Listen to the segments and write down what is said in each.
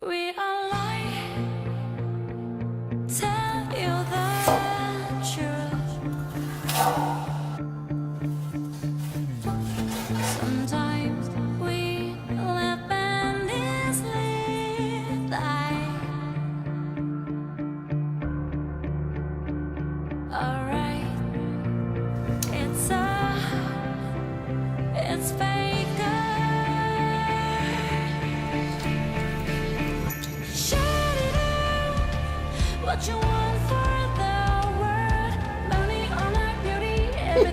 We are lying. Tell you the truth. Sometimes we live endlessly die. Alright,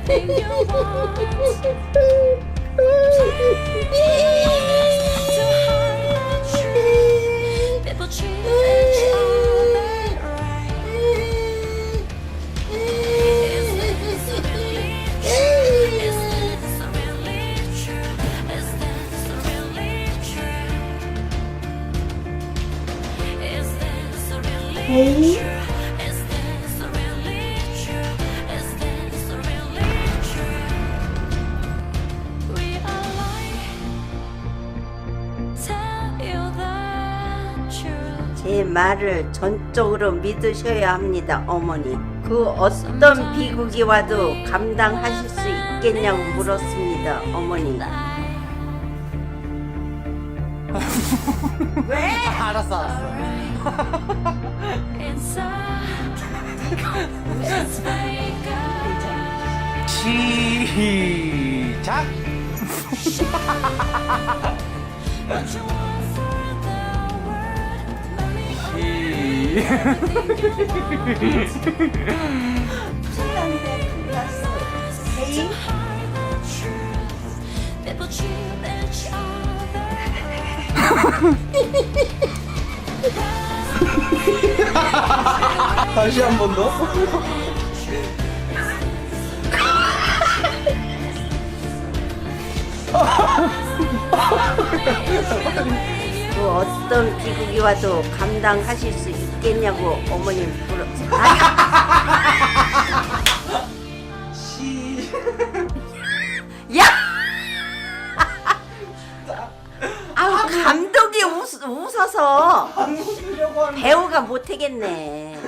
everything you want. 제 말을 전적으로 믿으셔야 합니다, 어머니. 그 어떤 비극이 와도 감당하실 수 있겠냐고 물었습니다, 어머니. 왜? 알았어 알았어 시작 money, 다시 한 번 더. 그 어떤 비극이 와도 감당하실 수 있겠냐고 어머니 물었. 아, 시 야! 아우 감독이 웃, 웃어서 하는 배우가 못하겠네.